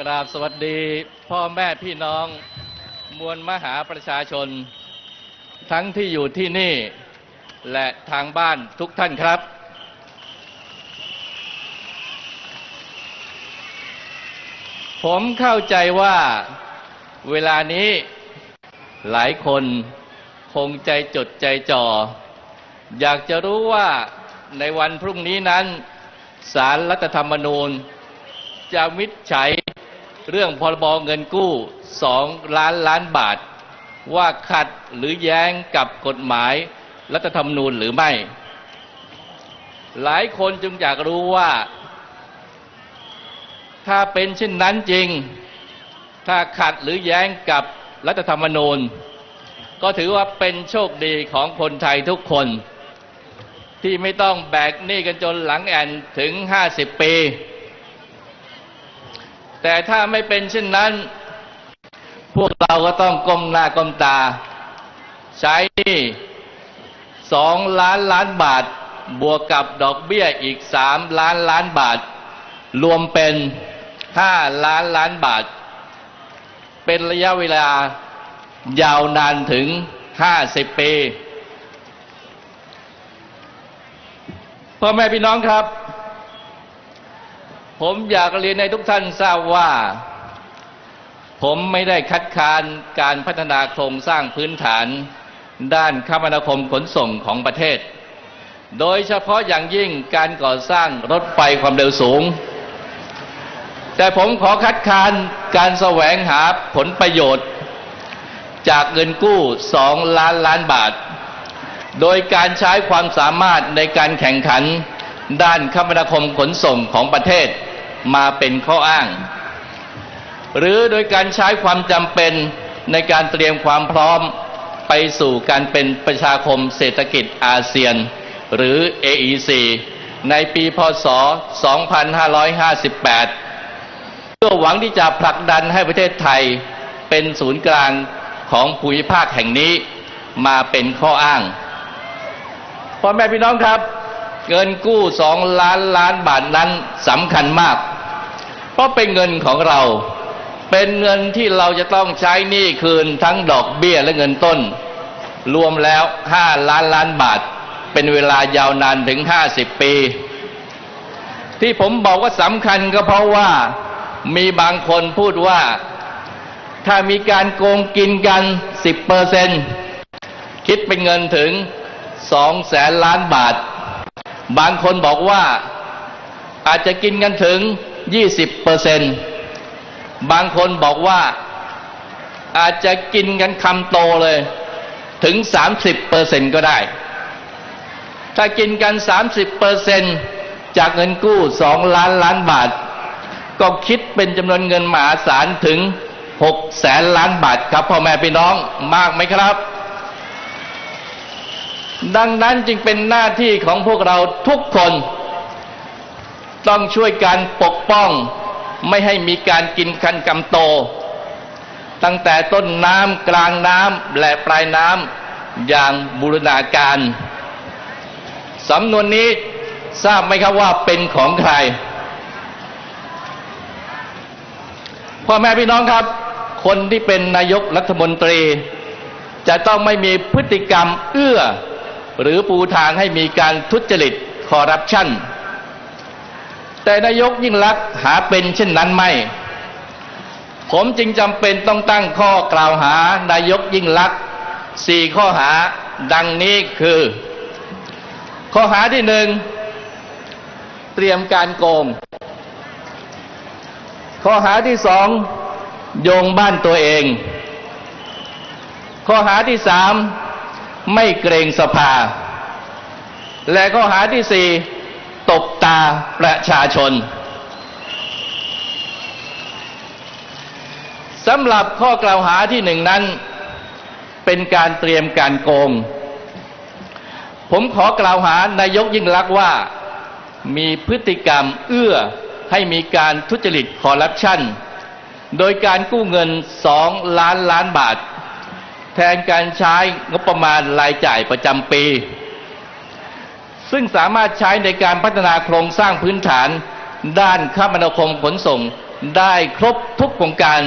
กราบสวัสดีพ่อแม่พี่น้องมวลมหาประชาชน ทั้งที่อยู่ที่นี่และทางบ้านทุกท่านครับ ผมเข้าใจว่าเวลานี้หลายคนคงใจจดใจจ่อ อยากจะรู้ว่าในวันพรุ่งนี้นั้นสารรัฐธรรมนูญจะวินิจฉัย เรื่องพรบเงินกู้สองล้านล้านบาท ว่าขัดหรือแย้งกับกฎหมายรัฐธรรมนูญหรือไม่ หลายคนจึงอยากรู้ว่า ถ้าเป็นเช่นนั้นจริง ถ้าขัดหรือแย้งกับรัฐธรรมนูญ ก็ถือว่าเป็นโชคดีของคนไทยทุกคน ที่ไม่ต้องแบกหนี้กันจนหลังแอนถึง 50 ปี แต่ถ้าไม่เป็นเช่นนั้น พวกเราก็ต้องก้มหน้าก้มตา ใช้สองล้านล้านบาท บวกกับดอกเบี้ยอีกสามล้านล้านบาท รวมเป็นห้าล้านล้านบาท เป็นระยะเวลายาวนานถึงห้าสิบปีพ่อแม่พี่น้องครับ ผมอยากเรียนให้ทุกท่านทราบว่า ผมไม่ได้คัดค้านการพัฒนาโครงสร้างพื้นฐาน ด้านคมนาคมขนส่งของประเทศ โดยเฉพาะอย่างยิ่งการก่อสร้างรถไฟความเร็วสูง แต่ผมขอคัดค้านการแสวงหาผลประโยชน์ จากเงินกู้สองล้านล้านบาท โดยการใช้ความสามารถในการแข่งขันด้านคมนาคมขนส่งของประเทศ มาเป็นข้ออ้าง หรือโดยการใช้ความจำเป็นในการเตรียมความพร้อมไปสู่การเป็นประชาคมเศรษฐกิจอาเซียน หรือ AEC ในปีพศ 2558 เพื่อหวังที่จะผลักดันให้ประเทศไทยเป็นศูนย์กลางของภูมิภาคแห่งนี้มาเป็นข้ออ้างพ่อแม่พี่น้องครับ เงินกู้สองล้านล้านบาทนั้นสำคัญมาก ราะเป็นเงินของเรา เป็นเงินที่เราจะต้องใช้หนี้คืนทั้งดอกเบี้ยและเงินต้น รวมแล้วห้าล้านล้านบาท เป็นเวลายาวนานถึงห้าสิบปี ที่ผมบอกว่าสำคัญก็เพราะว่ามีบางคนพูดว่าถ้ามีการโกงกินกันสิบเปอร์เซนคิดเป็นเงินถึงสองแสนล้านบาท บางคนบอกว่าอาจจะกินกันถึง ยี่สิบเปอร์เซนบางคนบอกว่าอาจจะกินกันคำโตเลยถึงสามสิบเปอร์เซนก็ได้ ถ้ากินกันสามสิบเปอร์เซนจากเงินกู้สองล้านล้านบาท ก็คิดเป็นจำนวนเงินมหาศาลถึงหกแสนล้านบาทครับพ่อแม่พี่น้องมากไหมครับ ดังนั้นจึงเป็นหน้าที่ของพวกเราทุกคน ต้องช่วยการปกป้องไม่ให้มีการกินคันกำโต ตั้งแต่ต้นน้ำกลางน้ำและปลายน้ำอย่างบูรณาการสำนวนนี้ทราบไหมครับว่าเป็นของใครพ่อแม่พี่น้องครับ คนที่เป็นนายกรัฐมนตรี จะต้องไม่มีพฤติกรรมเอื้อ หรือปูทางให้มีการทุจริตคอร์รัปชัน แต่นายกยิ่งลักษณ์หาเป็นเช่นนั้นไม่ ผมจึงจำเป็นต้องตั้งข้อกล่าวหานายกยิ่งลักษณ์สี่ข้อหาดังนี้คือ ข้อหาที่หนึ่งเตรียมการโกง ข้อหาที่สองโยงบ้านตัวเอง ข้อหาที่สามไม่เกรงสภา และข้อหาที่สี่ ตบตาประชาชนสำหรับข้อกล่าวหาที่หนึ่งนั้น เป็นการเตรียมการโกง ผมขอกล่าวหานายกยิ่งลักษณ์ว่า มีพฤติกรรมเอื้อให้มีการทุจริตคอร์รัปชันโดยการกู้เงินสองล้านล้านบาท แทนการใช้งบประมาณรายจ่ายประจำปี ซึ่งสามารถใช้ในการพัฒนาโครงสร้างพื้นฐาน ด้านคมนาคมขนส่ง ได้ครบทุกโครงการ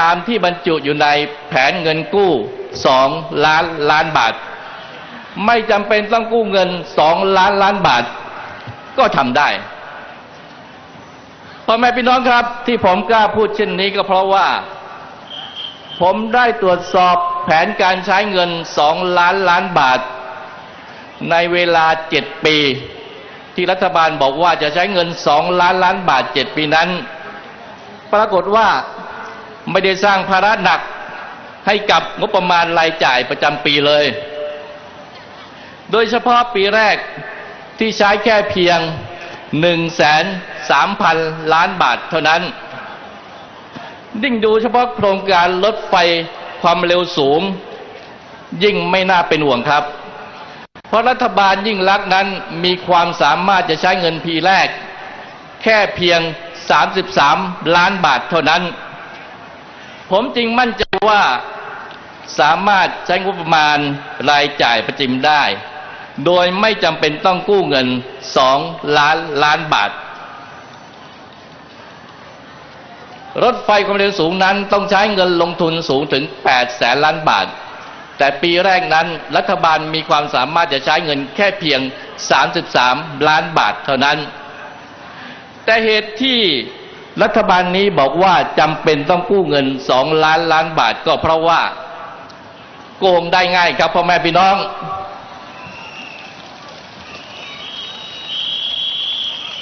ตามที่บรรจุอยู่ในแผนเงินกู้ 2 ล้านล้านบาท ไม่จำเป็นต้องกู้เงิน 2 ล้านล้านบาท ก็ทำได้พ่อแม่พี่น้องครับ ที่ผมกล้าพูดเช่นนี้ก็เพราะว่า ผมได้ตรวจสอบแผนการใช้เงิน 2 ล้านล้านบาท ในเวลา7ปี ที่รัฐบาลบอกว่าจะใช้เงิน2ล้านล้านบาท7ปีนั้น ปรากฏว่าไม่ได้สร้างภาระหนักให้กับงบประมาณรายจ่ายประจำปีเลย โดยเฉพาะปีแรกที่ใช้แค่เพียง1 3 0 0 0 0ล้านบาทเท่านั้น ยิ่งดูเฉพาะโครงการรถไฟความเร็วสูง ยิ่งไม่น่าเป็นห่วงครับ เพราะรัฐบาลยิ่งรักษณ์นั้นมีความสามารถจะใช้เงินพีแรก แค่เพียง 33 ล้านบาทเท่านั้น ผมจึงมั่นใจว่าสามารถใช้งบประมาณรายจ่ายประจิมได้ โดยไม่จำเป็นต้องกู้เงิน 2 ล้านล้านบาท รถไฟความเร็วสูงนั้นต้องใช้เงินลงทุนสูงถึง 8 แสนล้านบาท แต่ปีแรกนั้นรัฐบาลมีความสามารถจะใช้เงินแค่เพียง 33 ล้านบาทเท่านั้น แต่เหตุที่รัฐบาลนี้บอกว่าจำเป็นต้องกู้เงิน 2 ล้านล้านบาทก็เพราะว่า โกงได้ง่ายครับพ่อแม่พี่น้อง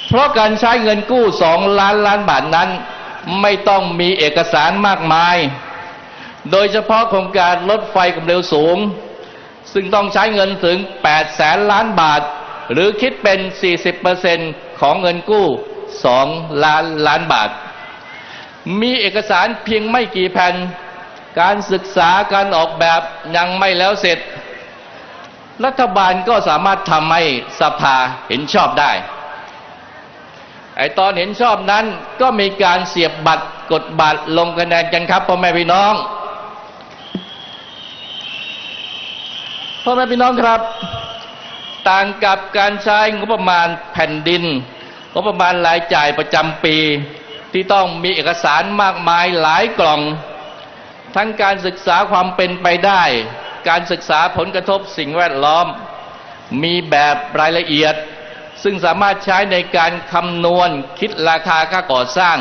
เพราะการใช้เงินกู้ 2 ล้านล้านบาทนั้น ไม่ต้องมีเอกสารมากมาย โดยเฉพาะโครงการรถไฟความเร็วสูง ซึ่งต้องใช้เงินถึง 8 แสนล้านบาท หรือคิดเป็น 40%ของเงินกู้ 2 ล้านล้านบาท มีเอกสารเพียงไม่กี่แผ่น การศึกษาการออกแบบยังไม่แล้วเสร็จ รัฐบาลก็สามารถทำให้สภาเห็นชอบได้ไอตอนเห็นชอบนั้นก็มีการเสียบบัตรกดบัตรลงคะแนนกันครับพ่อแม่พี่น้อง พ่อแม่พี่น้องครับ ต่างกับการใช้งบประมาณแผ่นดินงบประมาณรายจ่ายประจำปี ที่ต้องมีเอกสารมากมายหลายกล่อง ทั้งการศึกษาความเป็นไปได้ การศึกษาผลกระทบสิ่งแวดล้อม มีแบบรายละเอียด ซึ่งสามารถใช้ในการคำนวณคิดราคาค่าก่อสร้าง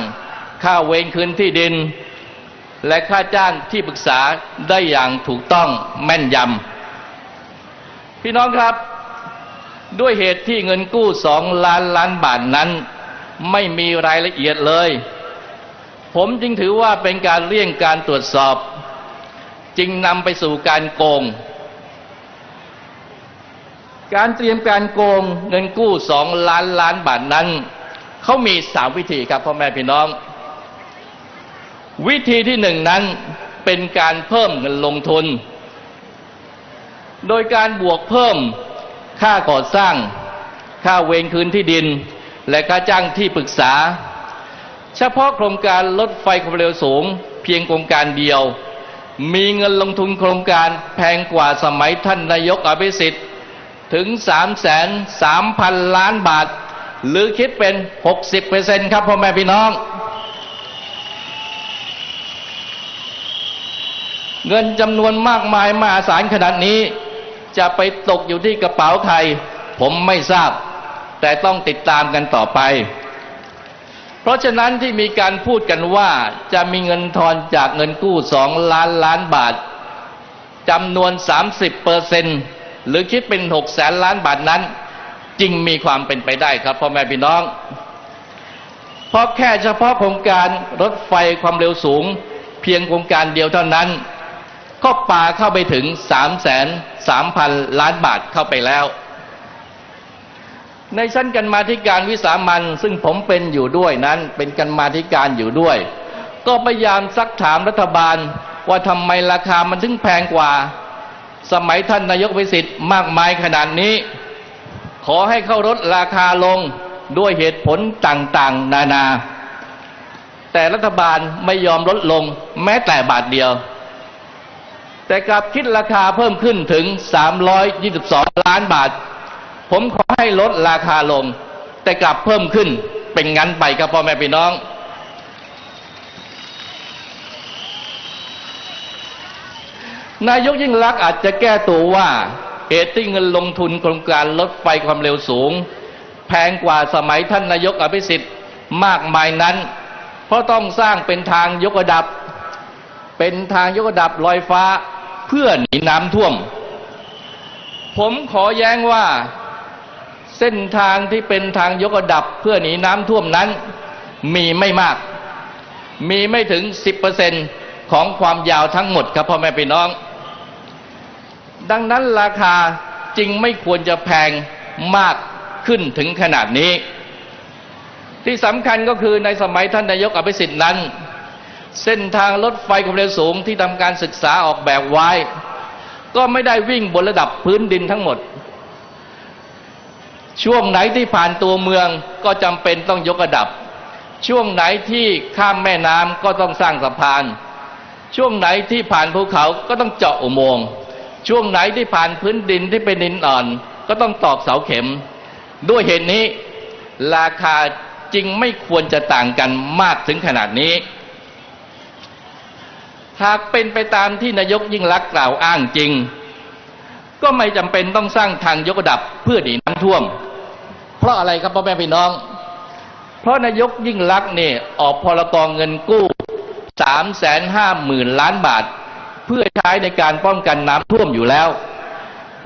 ค่าเวรคืนที่ดิน และค่าจ้างที่ปรึกษาได้อย่างถูกต้องแม่นยำ พี่น้องครับ ด้วยเหตุที่เงินกู้สองล้านล้านบาทนั้น ไม่มีรายละเอียดเลย ผมจึงถือว่าเป็นการเลี่ยงการตรวจสอบ จึงนำไปสู่การโกง การเตรียมการโกงเงินกู้สองล้านล้านบาทนั้นเขามีสามวิธีครับพ่อแม่พี่น้อง วิธีที่หนึ่งนั้นเป็นการเพิ่มเงินลงทุน โดยการบวกเพิ่มค่าก่อสร้าง ค่าเวรคืนที่ดิน และค่าจ้างที่ปรึกษา เฉพาะโครงการรถไฟความเร็วสูง เพียงโครงการเดียว มีเงินลงทุนโครงการแพงกว่าสมัยท่านนายกอภิสิทธิ์ถึง 3 3 0 0 0 ล้านบาท หรือคิดเป็น 60%ครับพ่อแม่พี่น้อง เงินจำนวนมากมายมหาศาลขนาดนี้ จะไปตกอยู่ที่กระเป๋าใคร ผมไม่ทราบ แต่ต้องติดตามกันต่อไป เพราะฉะนั้นที่มีการพูดกันว่าจะมีเงินทอนจากเงินกู้สองล้านล้านบาทจำนวน 30เปอร์เซนต์หรือคิดเป็น6แสนล้านบาทนั้นจริงมีความเป็นไปได้ครับพ่อแม่พี่น้อง เพราะแค่เฉพาะโครงการรถไฟความเร็วสูง เพียงโครงการเดียวเท่านั้น ก็ปาเข้าไปถึง3แสน3พันล้านบาทเข้าไปแล้ว ในชั้นกันมาธิการวิสามันซึ่งผมเป็นอยู่ด้วยนั้นเป็นกันมาธิการอยู่ด้วย ก็พยายามซักถามรัฐบาลว่าทำไมราคามันถึงแพงกว่า สมัยท่านนายกวิสิทธิ์มากมายขนาดนี้ ขอให้เข้าลดราคาลงด้วยเหตุผลต่างๆ นานา แต่รัฐบาลไม่ยอมลดลงแม้แต่บาทเดียว แต่กลับคิดราคาเพิ่มขึ้นถึง 322 ล้านบาท ผมขอให้ลดราคาลง แต่กลับเพิ่มขึ้นเป็นงั้นไปครับพ่อแม่พี่น้อง นายกยิ่งลักษณ์อาจจะแก้ตัวว่าเหตุที่เงินลงทุนโครงการลดไฟความเร็วสูง แพงกว่าสมัยท่านนายกอภิสิทธิ์มากมายนั้น เพราะต้องสร้างเป็นทางยกระดับ เป็นทางยกระดับลอยฟ้า เพื่อหนีน้ำท่วม ผมขอแย้งว่าเส้นทางที่เป็นทางยกระดับเพื่อหนีน้ำท่วมนั้น มีไม่มาก มีไม่ถึง 10%ของความยาวทั้งหมดครับพ่อแม่พี่น้อง ดังนั้นราคาจึงไม่ควรจะแพงมากขึ้นถึงขนาดนี้ ที่สำคัญก็คือในสมัยท่านนายกอภิสิทธิ์นั้น เส้นทางรถไฟความเร็วสูงที่ทำการศึกษาออกแบบไว้ ก็ไม่ได้วิ่งบนระดับพื้นดินทั้งหมด ช่วงไหนที่ผ่านตัวเมืองก็จำเป็นต้องยกระดับ ช่วงไหนที่ข้ามแม่น้ำก็ต้องสร้างสะพาน ช่วงไหนที่ผ่านภูเขาก็ต้องเจาะอุโมงค์ช่วงไหนที่ผ่านพื้นดินที่เป็นดินอ่อน ก็ต้องตอกเสาเข็ม ด้วยเหตุนี้ ราคาจริงไม่ควรจะต่างกันมากถึงขนาดนี้ หากเป็นไปตามที่นายกยิ่งลักษณ์กล่าวอ้างจริง ก็ไม่จำเป็นต้องสร้างทางยกระดับเพื่อหนีน้ำท่วม เพราะอะไรครับพ่อแม่พี่น้อง เพราะนายกยิ่งลักษณ์เนี่ยออกพรกองเงินกู้สามแสนห้าหมื่นล้านบาท เพื่อใช้ในการป้องกันน้ำท่วมอยู่แล้ว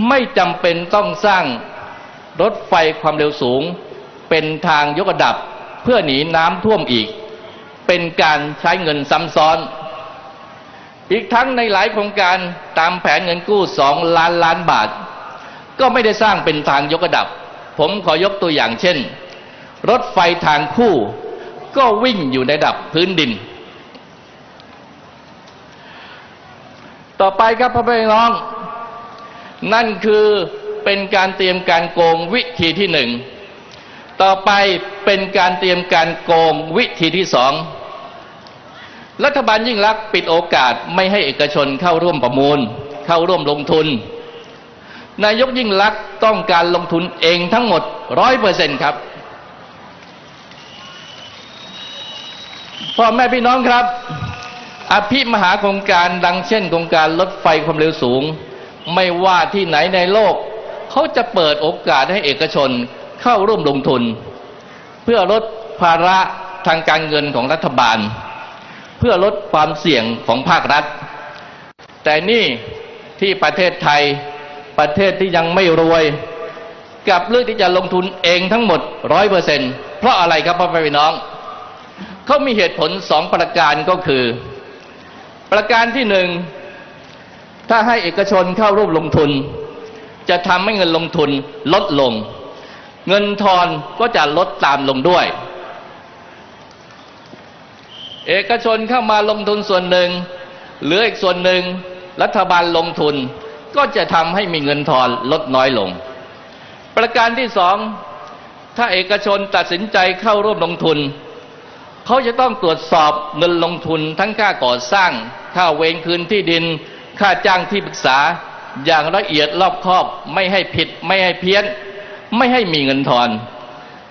ไม่จำเป็นต้องสร้างรถไฟความเร็วสูง เป็นทางยกระดับเพื่อหนีน้ำท่วมอีก เป็นการใช้เงินซ้ำซ้อน อีกทั้งในหลายโครงการตามแผนเงินกู้สองล้านล้านบาท ก็ไม่ได้สร้างเป็นทางยกระดับ ผมขอยกตัวอย่างเช่น รถไฟทางคู่ก็วิ่งอยู่ในระดับพื้นดิน ต่อไปครับพ่อแม่น้อง นั่นคือเป็นการเตรียมการโกงวิธีที่หนึ่ง ต่อไปเป็นการเตรียมการโกงวิธีที่สอง รัฐบาลยิ่งลักปิดโอกาสไม่ให้เอกชนเข้าร่วมประมูล เข้าร่วมลงทุน นายกยิ่งลักษณ์ต้องการลงทุนเองทั้งหมดร้อยเปอร์เซ็นครับพ่อแม่พี่น้องครับ อภิมหาโครงการดังเช่นโครงการรถไฟความเร็วสูง ไม่ว่าที่ไหนในโลก เขาจะเปิดโอกาสให้เอกชนเข้าร่วมลงทุน เพื่อลดภาระทางการเงินของรัฐบาล พื่อลดความเสี่ยงของภาครัฐ แต่นี่ที่ประเทศไทยประเทศที่ยังไม่รวยกับเลือกที่จะลงทุนเองทั้งหมดร้อยเปอร์เซ็นเพราะอะไรครับพ่อแม่พี่น้องเขามีเหตุผลสองประการก็คือ ประการที่หนึ่งถ้าให้เอกชนเข้าร่วมลงทุน จะทำให้เงินลงทุนลดลง เงินทอนก็จะลดตามลงด้วย เอกชนเข้ามาลงทุนส่วนหนึ่งเหลืออีกส่วนหนึ่งรัฐบาลลงทุนก็จะทำให้มีเงินทอนลดน้อยลง ประการที่สองถ้าเอกชนตัดสินใจเข้าร่วมลงทุน เขาจะต้องตรวจสอบเงินลงทุนทั้งค่าก่อสร้าง ค่าเวรคืนที่ดิน ค่าจ้างที่ปรึกษา อย่างละเอียดรอบคอบไม่ให้ผิดไม่ให้เพี้ยน ไม่ให้มีเงินทอน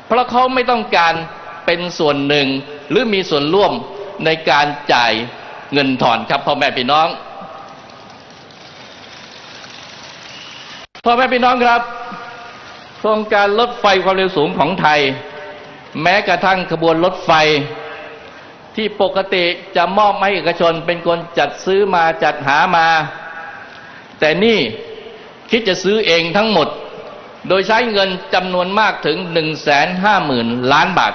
เพราะเขาไม่ต้องการเป็นส่วนหนึ่งหรือมีส่วนร่วม ในการจ่ายเงินทอนครับพ่อแม่พี่น้องพ่อแม่พี่น้องครับ โครงการรถไฟความเร็วสูงของไทย แม้กระทั่งขบวนรถไฟ ที่ปกติจะมอบให้เอกชนเป็นคนจัดซื้อมาจัดหามา แต่นี่คิดจะซื้อเองทั้งหมด โดยใช้เงินจำนวนมากถึง 1 5 0 0 0 0 ล้านบาท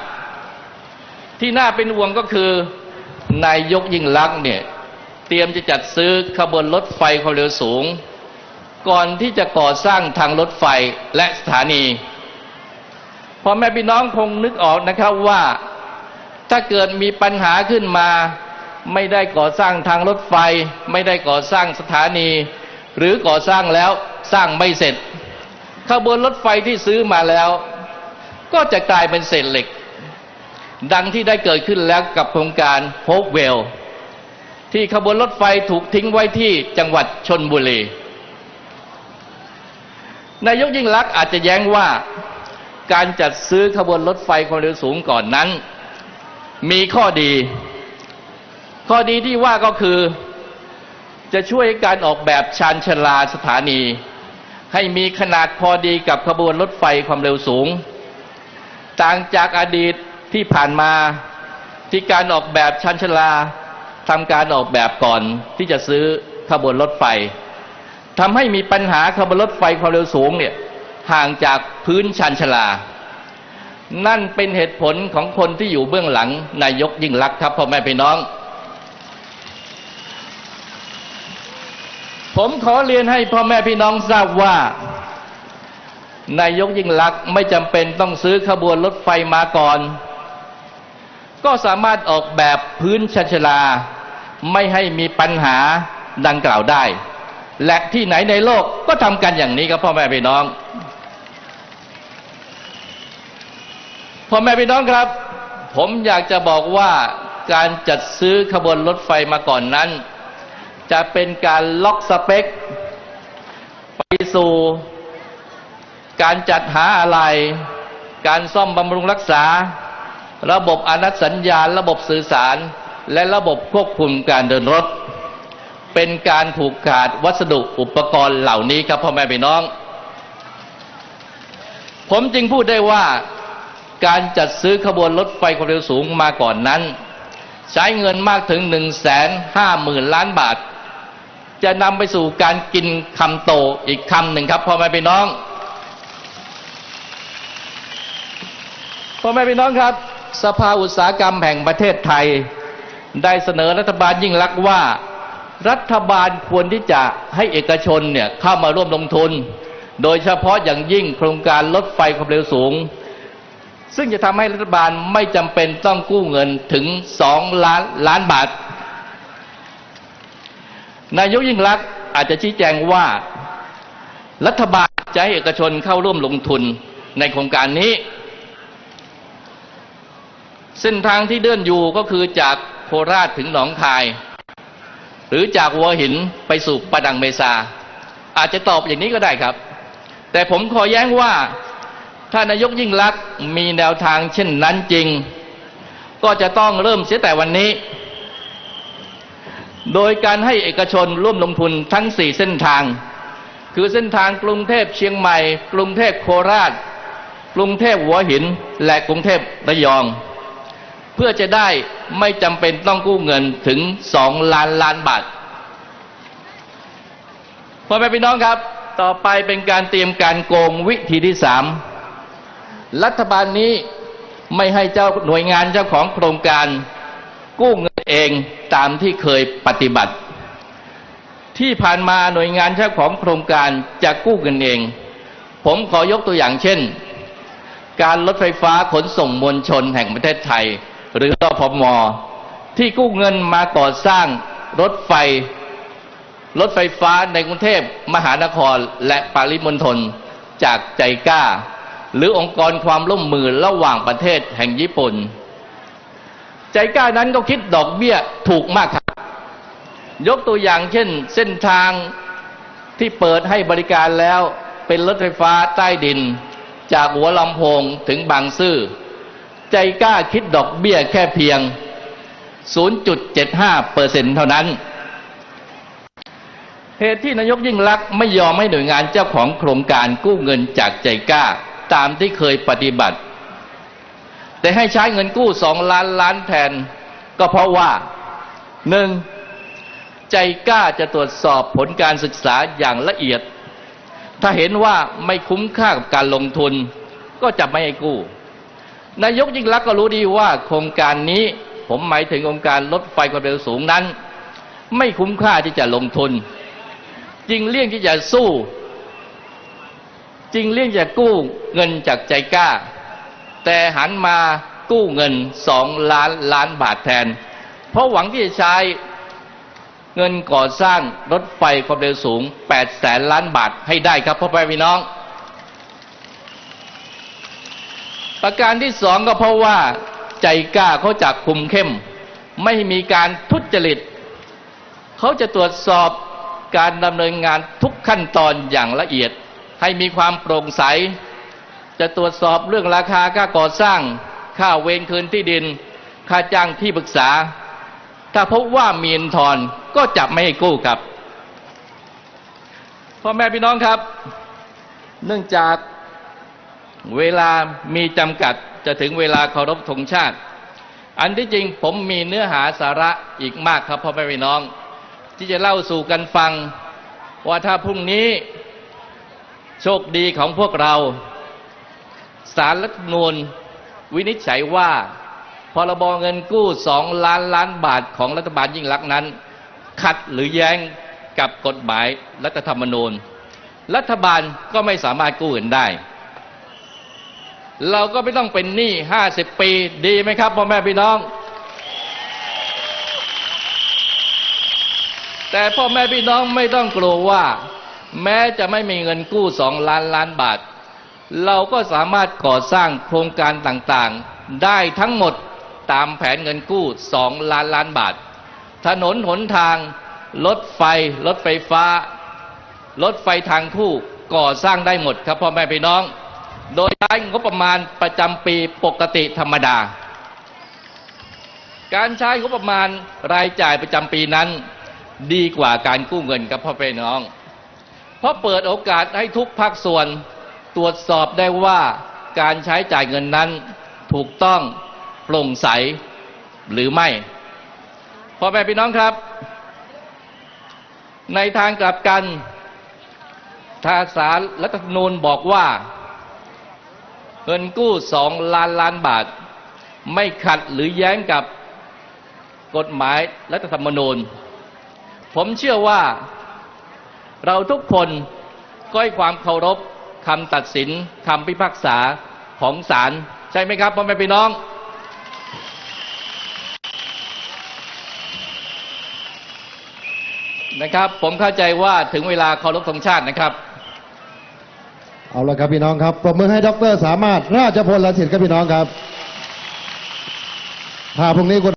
ที่น่าเป็นห่วงก็คือ นายยกยิ่งลักษณ์เนี่ยเตรียมจะจัดซื้อขบวนรถไฟความเร็วสูง ก่อนที่จะก่อสร้างทางรถไฟและสถานีพ่อแม่พี่น้องคงนึกออกนะครับว่า ถ้าเกิดมีปัญหาขึ้นมา ไม่ได้ก่อสร้างทางรถไฟ ไม่ได้ก่อสร้างสถานี หรือก่อสร้างแล้วสร้างไม่เสร็จขบวนรถไฟที่ซื้อมาแล้ว ก็จะกลายเป็นเศษเหล็ก ดังที่ได้เกิดขึ้นแล้วกับโครงการโฮปเวลที่ขบวนรถไฟถูกทิ้งไว้ที่จังหวัดชนบุรี นายกยิ่งลักษณ์อาจจะแย้งว่าการจัดซื้อขบวนรถไฟความเร็วสูงก่อนนั้น มีข้อดี ข้อดีที่ว่าก็คือ จะช่วยการออกแบบชานชลาสถานี ให้มีขนาดพอดีกับขบวนรถไฟความเร็วสูง ต่างจากอดีต ที่ผ่านมาที่การออกแบบชานชลาทำการออกแบบก่อนที่จะซื้อขบวนรถไฟทำให้มีปัญหาขบวนรถไฟความเร็วสูงเนี่ยห่างจากพื้นชานชลา นั่นเป็นเหตุผลของคนที่อยู่เบื้องหลังนายกยิ่งลักษณ์ครับพ่อแม่พี่น้อง ผมขอเรียนให้พ่อแม่พี่น้องทราบว่า นายกยิ่งลักษณ์ไม่จำเป็นต้องซื้อขบวนรถไฟมาก่อน ก็สามารถออกแบบพื้นชันชลา ไม่ให้มีปัญหาดังกล่าวได้ และที่ไหนในโลกก็ทำกันอย่างนี้ครับพ่อแม่พี่น้องพ่อแม่พี่น้องครับ ผมอยากจะบอกว่าการจัดซื้อขบวนรถไฟมาก่อนนั้น จะเป็นการล็อกสเปค ไปสู่ การจัดหาอะไร การซ่อมบำรุงรักษา ระบบอนัตสัญญาณ ระบบสื่อสาร และระบบควบคุมการเดินรถ เป็นการผูกขาดวัสดุอุปกรณ์เหล่านี้ครับพ่อแม่พี่น้อง ผมจึงพูดได้ว่าการจัดซื้อขบวนรถไฟความเร็วสูงมาก่อนนั้น ใช้เงินมากถึง1นึ่งแสนห้าหมื่นล้านบาท จะนำไปสู่การกินคำโตอีกคำหนึ่งครับพ่อแม่พี่น้องพ่อแม่พี่น้องครับ สภาอุตสาหกรรมแห่งประเทศไทย ได้เสนอรัฐบาลยิ่งลักษณ์ว่า รัฐบาลควรที่จะให้เอกชนเนี่ยเข้ามาร่วมลงทุน โดยเฉพาะอย่างยิ่งโครงการรถไฟความเร็วสูง ซึ่งจะทำให้รัฐบาลไม่จำเป็นต้องกู้เงินถึงสองล้านล้านบาท นายกยิ่งลักษณ์อาจจะชี้แจงว่า รัฐบาลจะให้เอกชนเข้าร่วมลงทุนในโครงการนี้ เส้นทางที่เดินอยู่ก็คือจากโคราชถึงหนองคาย หรือจากวัวหินไปสู่ประดังเมษาอาจจะตอบอย่างนี้ก็ได้ครับ แต่ผมขอแย้งว่าถ้านายกยิ่งลักษณ์มีแนวทางเช่นนั้นจริง ก็จะต้องเริ่มเสียแต่วันนี้ โดยการให้เอกชนร่วมลงทุนทั้ง 4 เส้นทาง คือเส้นทางกรุงเทพเชียงใหม่ กรุงเทพโคราช กรุงเทพหัวหิน และกรุงเทพระยอง เพื่อจะได้ไม่จำเป็นต้องกู้เงินถึง2ล้านล้านบาทพ่อแม่พี่น้องครับ ต่อไปเป็นการเตรียมการโกงวิธีที่สามรัฐบาลนี้ไม่ให้เจ้าหน่วยงานเจ้าของโครงการ กู้เงินเองตามที่เคยปฏิบัติ ที่ผ่านมาหน่วยงานเจ้าของโครงการจะกู้เงินเอง ผมขอยกตัวอย่างเช่น การรถไฟฟ้าขนส่งมวลชนแห่งประเทศไทย หรือรพมที่กู้เงินมาก่อสร้างรถไฟ รถไฟฟ้าในกรุงเทพมหานครและปริมณฑลจากใจกล้า หรือองค์กรความร่วมมือระหว่างประเทศแห่งญี่ปุ่น ใจกล้านั้นก็คิดดอกเบี้ยถูกมากครับ ยกตัวอย่างเช่นเส้นทางที่เปิดให้บริการแล้วเป็นรถไฟฟ้าใต้ดิน จากหัวลำโพงถึงบางซื่อ ใจกล้าคิดดอกเบี้ยแค่เพียง 0.75เปอร์เซ็นเท่านั้น เหตุที่นายกยิ่งลักษณ์ไม่ยอมให้หน่วยงานเจ้าของโครงการกู้เงินจากใจกล้าตามที่เคยปฏิบัติ แต่ให้ใช้เงินกู้สองล้านล้านแทน ก็เพราะว่าหนึ่งใจกล้าจะตรวจสอบผลการศึกษาอย่างละเอียด ถ้าเห็นว่าไม่คุ้มค่ากับการลงทุน ก็จะไม่ให้กู้ นายกยิ่งลักษณ์ก็รู้ดีว่าโครงการนี้ผมหมายถึงโครงการรถไฟความเร็วสูงนั้น ไม่คุ้มค่าที่จะลงทุนจึงเลี่ยงที่จะสู้จึงเลี่ยงจะกู้เงินจากใจกล้า แต่หันมากู้เงินสองล้านล้านบาทแทน เพราะหวังที่จะใช้เงินก่อสร้างรถไฟความเร็วสูง8แสนล้านบาทให้ได้ครับพ่อแม่พี่น้อง ประการที่สองก็เพราะว่าใจกล้าเขาจักคุมเข้ม ไม่มีการทุจริตเขาจะตรวจสอบการดำเนินงานทุกขั้นตอนอย่างละเอียด ให้มีความโปร่งใส จะตรวจสอบเรื่องราคาค่าก่อสร้าง ค่าเวรคืนที่ดิน ค่าจ้างที่ปรึกษา ถ้าพบว่ามีนทอนก็จะไม่ให้กู้ครับพ่อแม่พี่น้องครับ เนื่องจาก เวลามีจำกัดจะถึงเวลาเคารพธงชาติ อันที่จริงผมมีเนื้อหาสาระอีกมากครับพ่อแม่พี่น้อง ที่จะเล่าสู่กันฟัง ว่าถ้าพรุ่งนี้โชคดีของพวกเราสารรัฐนูญวินิจฉัยว่าพรบเงินกู้สองล้านล้านบาทของรัฐบาลยิ่งลักษณ์นั้น ขัดหรือแย้งกับกฎหมายรัฐธรรมนูญ รัฐบาลก็ไม่สามารถกู้เงินได้ เราก็ไม่ต้องเป็นหนี้50ปีดีไหมครับพ่อแม่พี่น้อง แต่พ่อแม่พี่น้องไม่ต้องกลัวว่า แม้จะไม่มีเงินกู้สองล้านล้านบาท เราก็สามารถก่อสร้างโครงการต่างๆ ได้ทั้งหมดตามแผนเงินกู้สองล้านล้านบาท ถนนหนทาง รถไฟ รถไฟฟ้า รถไฟทางคู่ก่อสร้างได้หมดครับพ่อแม่พี่น้อง โดยใช้งบประมาณประจำปีปกติธรรมดา การใช้งบประมาณรายจ่ายประจำปีนั้น ดีกว่าการกู้เงินครับพ่อแม่พี่น้อง เพราะเปิดโอกาสให้ทุกภาคส่วนตรวจสอบได้ว่าการใช้จ่ายเงินนั้นถูกต้องโปร่งใสหรือไม่พ่อแม่พี่น้องครับ ในทางกลับกันถ้าสารรัฐธรรมนูญบอกว่า เงินกู้สองล้านล้านบาท ไม่ขัดหรือแย้งกับกฎหมายรัฐธรรมนูญ ผมเชื่อว่าเราทุกคนก็ให้ความเคารพคำตัดสินคำพิพากษาของศาลใช่ไหมครับพ่อแม่พี่น้อง นะครับ ผมเข้าใจว่าถึงเวลาเคารพธงชาตินะครับ เอาละครับพี่น้องครับปรบมือให้ดรสามารถราชพลลสิทธิ์ครับพี่น้องครับถ้าพรุ่งนี้คุณ